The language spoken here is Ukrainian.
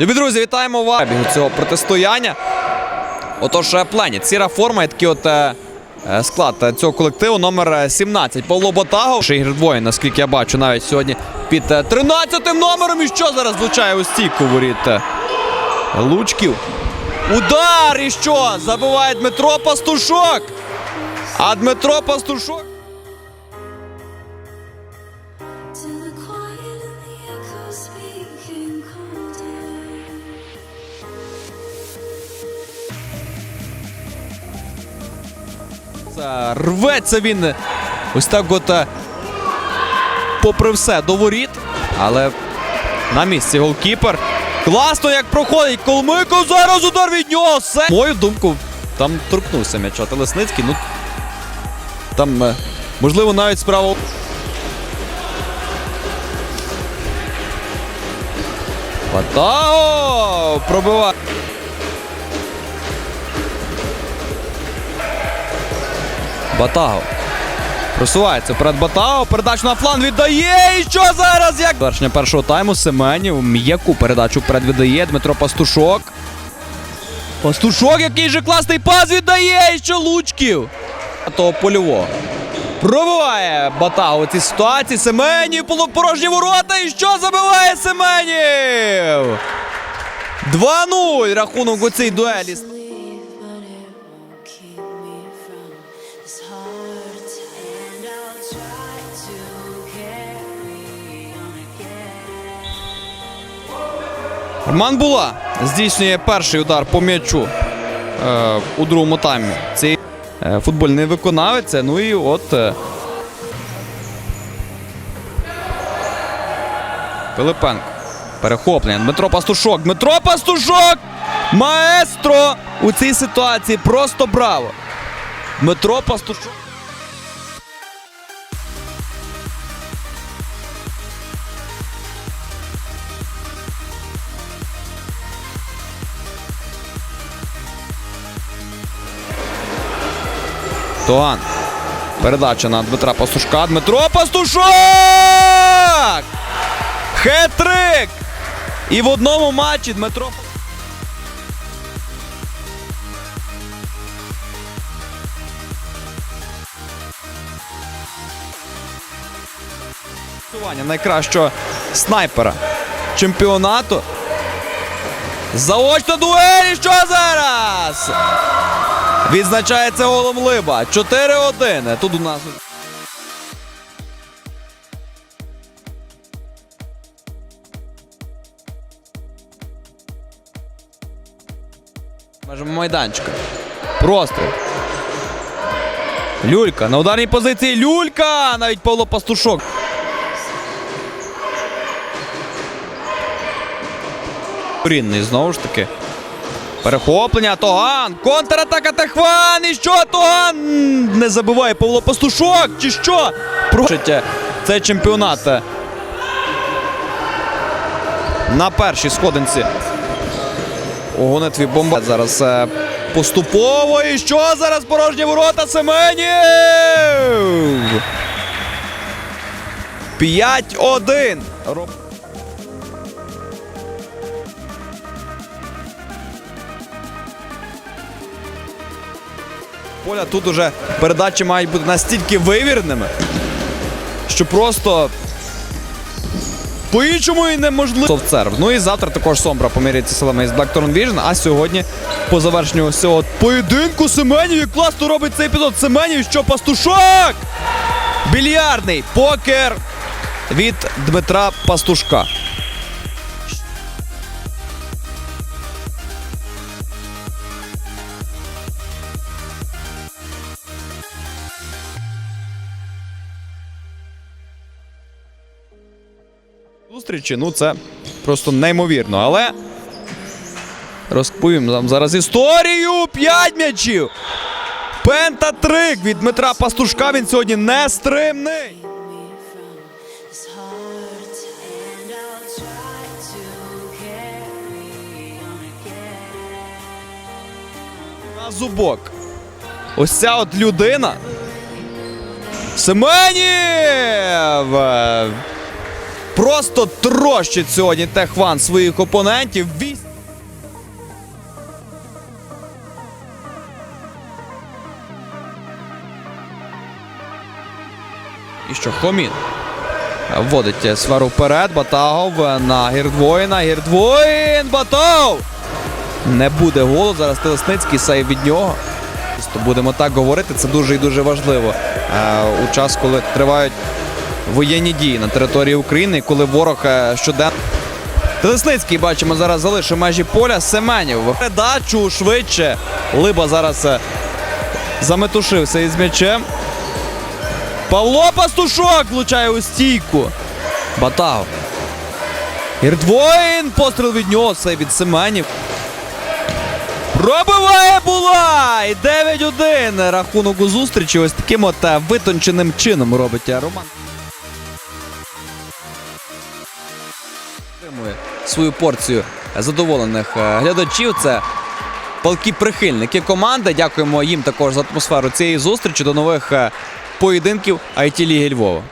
Любі друзі, вітаємо вас цього протистояння. Отож, е, Пленіт, сіра форма і такий от е, е, склад е, цього колективу номер е, 17. Павло Ботагов. Ігор двоє, наскільки я бачу, навіть сьогодні під е, 13 номером. І що зараз влучає у стійку воріт Лучків. Удар! І що? Забиває Дмитро Пастушок. А Дмитро Пастушок. Рветься він ось так от е, попри все до воріт. Але на місці голкіпер. Класно, як проходить Колмико. Зараз удар від нього. Все. Мою думку, там торкнувся м'яча Телесницький. Ну там, е, можливо, навіть справа. Батао пробиває. Батаго. Просувається вперед Батаго. Передачу на фланг віддає. І що зараз? Як завершення першого тайму Семенів м'яку передачу вперед віддає. Дмитро Пастушок. Пастушок, який же класний пас віддає. І що Лучків. Того польового. Пробиває Батаго у цій ситуації. Семенів полупорожні ворота. І що забиває Семенів? 2-0 рахунок у цій дуелі. Again. Роман Була здійснює перший удар по м'ячу е, у другому таймі. Цей е, футбольний виконавець. Ну і от. Е, Пилипенко. Перехоплення. Дмитро Пастушок. Дмитро Пастушок! Маестро! У цій ситуації просто браво! Дмитро Пастушок. Туган. Передача на Дмитра Пастушка. Дмитро Пастушок! Хет-трик! І в одному матчі Дмитро. Найкращого снайпера чемпіонату. Заочна дуель! І Що зараз? Відзначається голом Либа. 4-1. Тут у нас. Межемо майданчика. Просто. Люлька. На ударній позиції Люлька! Навіть Павло Пастушок. Рінний знову ж таки. Перехоплення, Тоган! Контратака Техван! І що Тоган? Не забиває Павло Пастушок! Чи що? Прочить цей чемпіонат. На першій сходинці. У гонитві бомба. Зараз е, поступово. І що зараз порожні ворота Семенів? 5-1. Поля тут уже передачі мають бути настільки вивірними, що просто по-іншому і неможливо. Совцерв. Ну і завтра також Сомбра поміряється силами із Blackthorn Vision. А сьогодні, по завершенню цього поєдинку, Семенів як класно робить цей епізод. Семенів, що пастушок! Більярдний покер від Дмитра Пастушка. Зустрічі. Ну, це просто неймовірно. Але розповім вам зараз історію. П'ять м'ячів. Пентатрик від Дмитра Пастушка. Він сьогодні не стримний. Зубок. Ось ця от людина. Семенів! Просто трощить сьогодні Техван своїх опонентів. І що, Хомін вводить сферу вперед. Батагов на Гірдвоїна. Гірдвоїн! Батов! Не буде голу. Зараз Телесницький сейв від нього. Будемо так говорити. Це дуже і дуже важливо. Е, у час, коли тривають воєнні дії на території України, коли ворог е, щоденно. Телесницький бачимо зараз залишив межі поля. Семенів. Передачу швидше. Либа зараз е, заметушився із м'ячем. Павло Пастушок влучає у стійку. Батав. Ірдвоїн. Постріл від нього. Це від Семенів. Пробиває була! І 9-1. Рахунок у зустрічі. Ось таким от е, витонченим чином робить Роман. Отримує свою порцію задоволених е, глядачів. Це палкі прихильники команди. Дякуємо їм також за атмосферу цієї зустрічі. До нових е, поєдинків IT Ліги Львова.